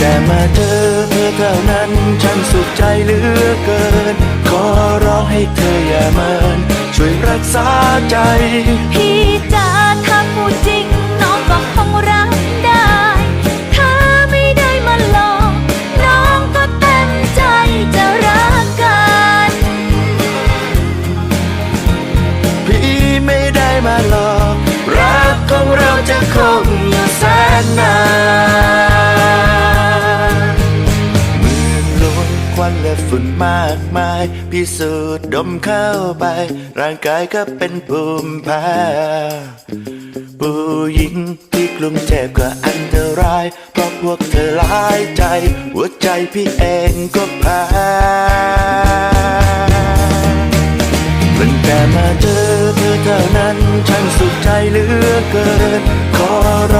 แต่มาเจอเธอเท่านั้นฉันสุขใจเหลือเกิน ขอร้องให้เธออย่าเมินช่วยรักษาใจ พี่จ๋าถ้าพูดจริงน้องก็คงรักได้ ถ้าไม่ได้มาหลอกน้องก็เต็มใจจะรักกัน พี่ไม่ได้มาหลอก รักของเราจะคงอยู่แสนนาน วนควัน และฝุ่นมากมาย พิสูจน์ดมเข้าไป ร่างกายก็เป็นภูมิแพ้ผู้หญิงที่กรุงเทพก็อันตราย เพราะพวกเธอหลายใจ หัวใจพี่เองก็แพ้ตั้งแต่มาเจอเธอเท่านั้น ฉันสุขใจเหลือเกินขอร